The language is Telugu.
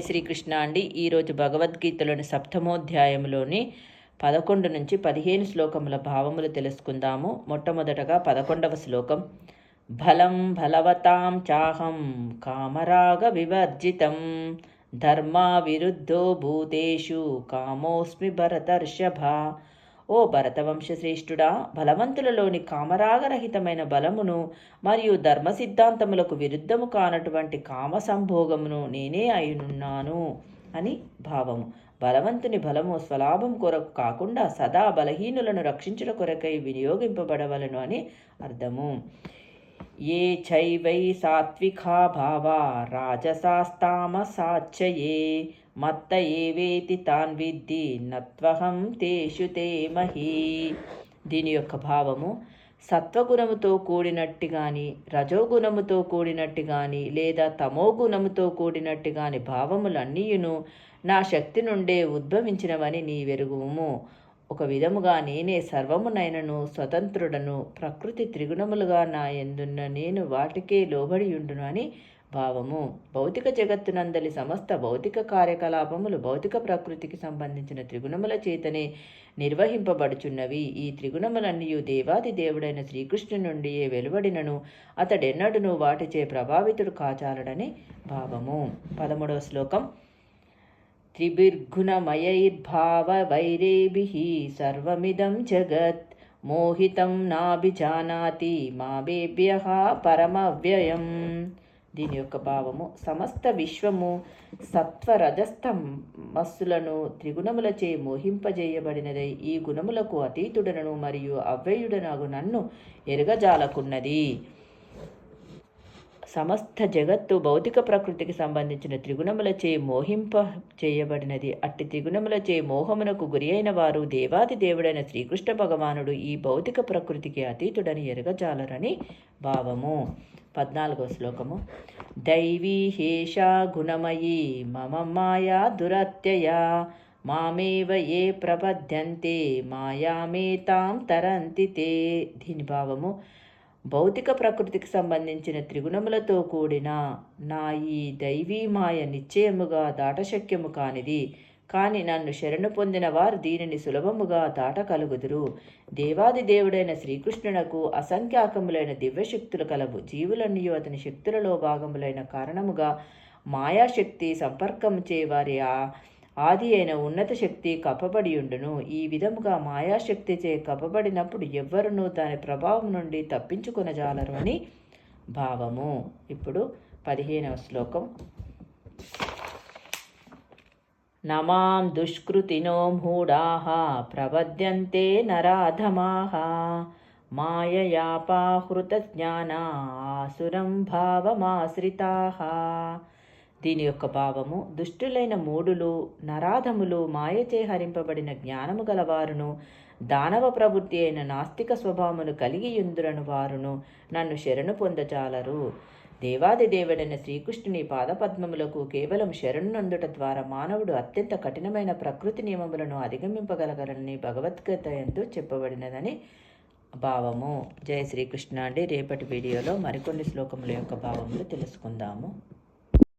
శ్రీకృష్ణ అండి. ఈరోజు భగవద్గీతలోని సప్తమోధ్యాయంలోని పదకొండు నుంచి పదిహేను శ్లోకముల భావములు తెలుసుకుందాము. మొట్టమొదటగా పదకొండవ శ్లోకం. బలం బలవతాం చాహం కామరాగ వివర్జితం. ధర్మా విరుద్ధో భూతేషు కామోస్మి భరతర్షభ. ఓ భరతవంశశ్రేష్ఠుడా బలవంతులలోని కామరాగరహితమైన బలమును మరియు ధర్మ సిద్ధాంతములకు విరుద్ధము కానటువంటి కామ సంభోగమును నేనే అయినున్నాను అని భావము. బలవంతుని బలము స్వలాభం కొరకు కాకుండా సదా బలహీనులను రక్షించుట కొరకై వినియోగింపబడవలను అని అర్థము. ఏ చైవై సాత్వికా భావా రాజసాస్తామసాచయే మత్త ఏవేతి తాన్ విద్ది నత్వహం తేషు తే మహీ. దీని యొక్క భావము సత్వగుణముతో కూడినట్టు కానీ రజోగుణముతో కూడినట్టు కానీ లేదా తమోగుణముతో కూడినట్టు కానీ భావములన్నీయును నా శక్తి నుండే ఉద్భవించినవని నీ వెరుగుము ఒక విధముగా నేనే సర్వమునైనను స్వతంత్రుడను ప్రకృతి త్రిగుణములుగా నా ఎందున్న నేను వాటికే లోబడి ఉండును అని భావము భౌతిక జగత్తునందలి సమస్త భౌతిక కార్యకలాపములు భౌతిక ప్రకృతికి సంబంధించిన త్రిగుణముల చేతనే నిర్వహింపబడుచున్నవి. ఈ త్రిగుణములన్నీ దేవాది దేవుడైన శ్రీకృష్ణు నుండియే వెలువడినను అతడెన్నడును వాటిచే ప్రభావితుడు కాచాలడని భావము. పదమూడవ శ్లోకం. త్రిభిర్గుణమయైర్భావ వైరేభి సర్వమిదం జగత్ మోహితం నాభిజానాతి మా పరమవ్యయం. దీని యొక్క భావము సమస్త విశ్వము సత్వరజస్తమస్సులను త్రిగుణములచే మోహింపజేయబడినదై. ఈ గుణములకు అతీతుడనను మరియు అవ్యయుడనగు నన్ను ఎరగజాలకున్నది. సమస్త జగత్తు భౌతిక ప్రకృతికి సంబంధించిన త్రిగుణములచే మోహింప చేయబడినది. అట్టి త్రిగుణములచే మోహమునకు గురి అయిన వారు దేవాది దేవుడైన శ్రీకృష్ణ భగవానుడు ఈ భౌతిక ప్రకృతికి అతీతుడని ఎరగజాలరని భావము. పద్నాలుగో శ్లోకము. దైవీ హేషా గుణమయీ మమ మాయా దురత్యయ మామేవ ఏ ప్రపద్యంతే మాయామేతాం తరంతి తే దీని భావము. భౌతిక ప్రకృతికి సంబంధించిన త్రిగుణములతో కూడిన నా ఈ దైవీమాయ నిశ్చయముగా దాటశక్యము కానిది. కాని నన్ను శరణు పొందిన వారు దీనిని సులభముగా దాటకలుగుదురు దేవాది దేవుడైన శ్రీకృష్ణునకు అసంఖ్యాకములైన దివ్యశక్తులు కలవు. జీవులన్నీ అతని శక్తులలో భాగములైన కారణముగా మాయాశక్తి సంపర్కం చే వారి ఆ ఆది అయిన ఉన్నత శక్తి కప్పబడి ఉండును ఈ విధముగా మాయాశక్తిచే కప్పబడినప్పుడు ఎవ్వరునూ దాని ప్రభావం నుండి తప్పించుకొనజాలరు అని భావము. ఇప్పుడు పదిహేనవ శ్లోకం. నమాం దుష్కృతినో మూఢాః ప్రవద్యంతే నరాధమాః మాయయాపాహృత జ్ఞానా ఆసురం భావమాశ్రితాః. దీని యొక్క భావము దుష్టులైన మూడులు నరాధములు మాయచే హరింపబడిన జ్ఞానము గలవారును దానవ ప్రవృత్తి అయిన నాస్తిక స్వభావమును కలిగి యుందురను వారును నన్ను శరణు పొందచాలరు దేవాది దేవుడైన శ్రీకృష్ణుని పాదపద్మములకు కేవలం శరణు నందుట ద్వారా మానవుడు అత్యంత కఠినమైన ప్రకృతి నియమములను అధిగమింపగలగలని భగవద్గీత ఎందు చెప్పబడినదని భావము. జయ శ్రీకృష్ణ అండి. రేపటి వీడియోలో మరికొన్ని శ్లోకముల యొక్క భావములు తెలుసుకుందాము.